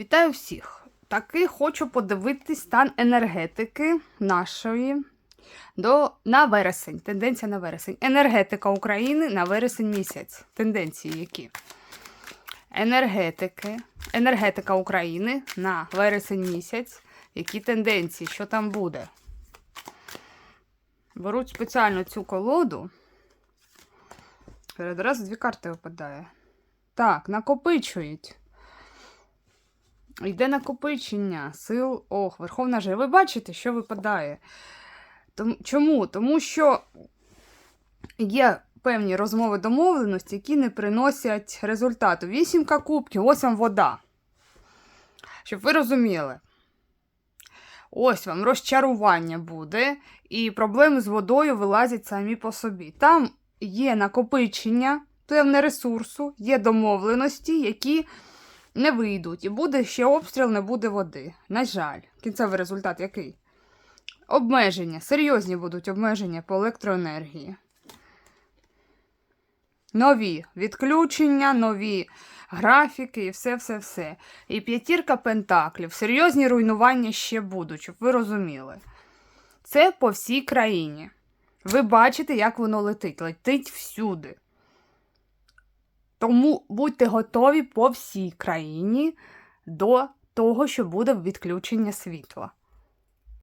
Вітаю всіх! Таки хочу подивитись стан енергетики нашої до, на вересень. Тенденція на вересень. Енергетика України на вересень місяць. Тенденції які? Енергетики. Енергетика України на вересень місяць. Які тенденції? Що там буде? Беруть спеціально цю колоду. Перед дві карти випадає. Так, накопичують. Йде накопичення сил. Ох, Верховна Жриця. Ви бачите, що випадає? Тому, чому? Тому що є певні розмови домовленості, які не приносять результату. Вісімка кубків, ось вам вода. Щоб ви розуміли. Ось вам розчарування буде, і проблеми з водою вилазять самі по собі. Там є накопичення певне ресурсу, є домовленості, які не вийдуть. І буде ще обстріл, не буде води. На жаль, кінцевий результат який? Обмеження. Серйозні будуть обмеження по електроенергії. Нові відключення, нові графіки і все-все-все. І п'ятірка пентаклів. Серйозні руйнування ще будуть, щоб ви розуміли. Це по всій країні. Ви бачите, як воно летить. Летить всюди. Тому будьте готові по всій країні до того, що буде відключення світла.